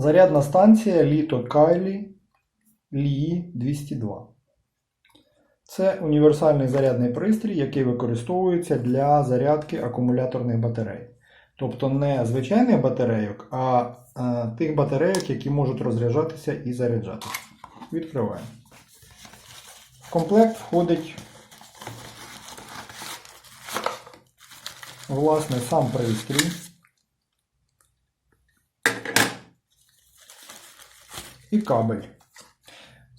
Зарядна станція Літо Кайлі Лії 202. Це універсальний зарядний пристрій, який використовується для зарядки акумуляторних батарей. Тобто не звичайних батарейок, а е, тих батарейок, які можуть розряджатися і заряджатися. Відкриваємо. В комплект входить власне сам пристрій. І кабель.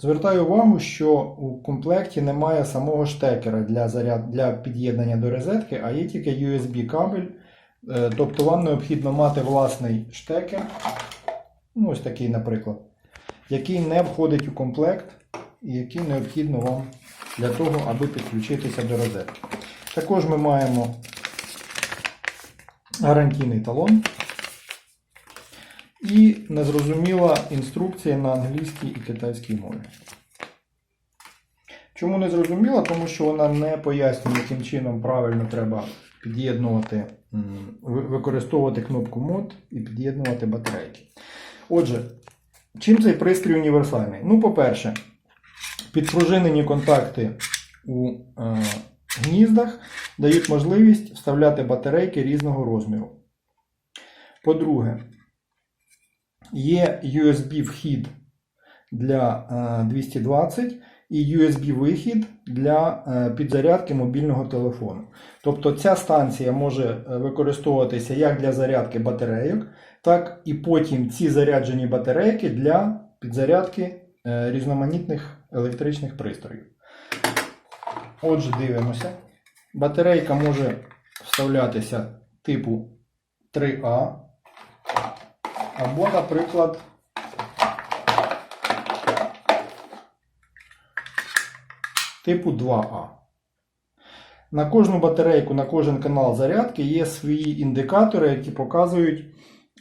Звертаю увагу, що у комплекті немає самого штекера для, заряд... для під'єднання до розетки, а є тільки USB кабель. Е, Тобто вам необхідно мати власний штекер, ну ось такий, наприклад, який не входить у комплект і який необхідно вам для того, аби підключитися до розетки. Також ми маємо гарантійний талон і незрозуміла інструкція на англійській і китайській мові. Чому не зрозуміла? Тому що вона не пояснює, яким чином правильно треба під'єднувати, використовувати кнопку мод і під'єднувати батарейки. Отже, чим цей пристрій універсальний? Ну, по-перше, підпружинені контакти у е, гніздах дають можливість вставляти батарейки різного розміру. По-друге, є USB-вхід для е, 220 і USB-вихід для е, підзарядки мобільного телефону. Тобто ця станція може е, використовуватися як для зарядки батарейок, так і потім ці заряджені батарейки для підзарядки е, різноманітних електричних пристроїв. Отже, дивимося. Батарейка може вставлятися типу 3А. Або, наприклад, типу 2А. На кожну батарейку, на кожен канал зарядки є свої індикатори, які показують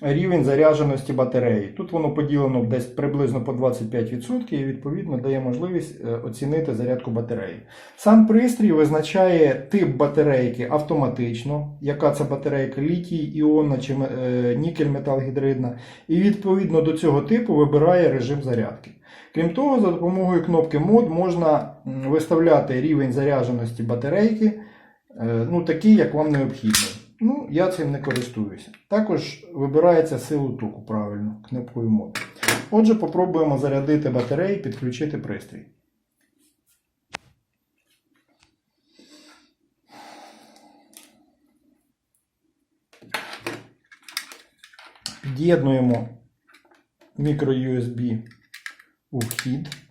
рівень зарядженості батареї. Тут воно поділено десь приблизно по 25% і відповідно дає можливість е, оцінити зарядку батареї. Сам пристрій визначає тип батарейки автоматично, яка це батарейка літій, іонна чи е, нікель металгідридна, і відповідно до цього типу вибирає режим зарядки. Крім того, за допомогою кнопки мод можна виставляти рівень зарядженості батарейки, е, ну, такий, як вам необхідно. Я цим не користуюся. Також вибирається силу току правильно кнопкою мод. Отже, попробуємо зарядити батареї, підключити пристрій. Під'єднуємо мікро-USB у вхід.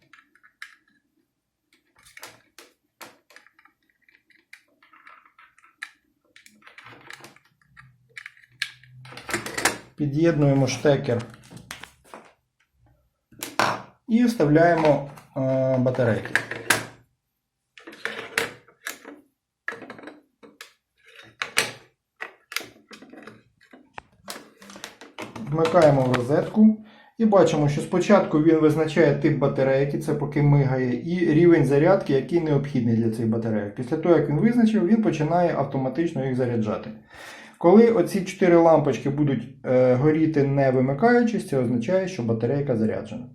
Під'єднуємо штекер і вставляємо е, батарейки. Вмикаємо в розетку і бачимо, що спочатку він визначає тип батарейки, це поки мигає, і рівень зарядки, який необхідний для цих батарейок. Після того, як він визначив, він починає автоматично їх заряджати. Коли оці 4 лампочки будуть е, горіти не вимикаючись, це означає, що батарейка заряджена.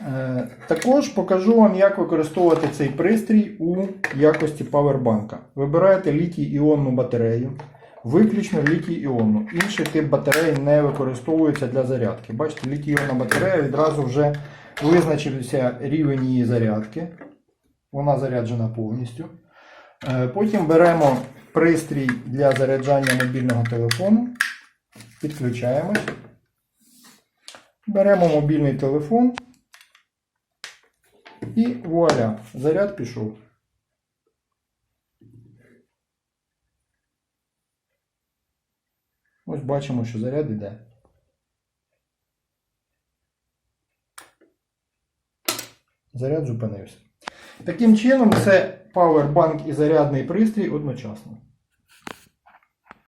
Е, також покажу вам, як використовувати цей пристрій у якості павербанка. Вибираєте літій-іонну батарею, виключно літій-іонну. Інший тип батареї не використовується для зарядки. Бачите, літій-іонна батарея відразу вже визначився рівень її зарядки. Вона заряджена повністю. Е, Потім беремо пристрій для заряджання мобільного телефону, підключаємось. Беремо мобільний телефон і вуаля, заряд пішов. Ось бачимо, що заряд йде. Заряд зупинився. Таким чином, це павербанк і зарядний пристрій одночасно.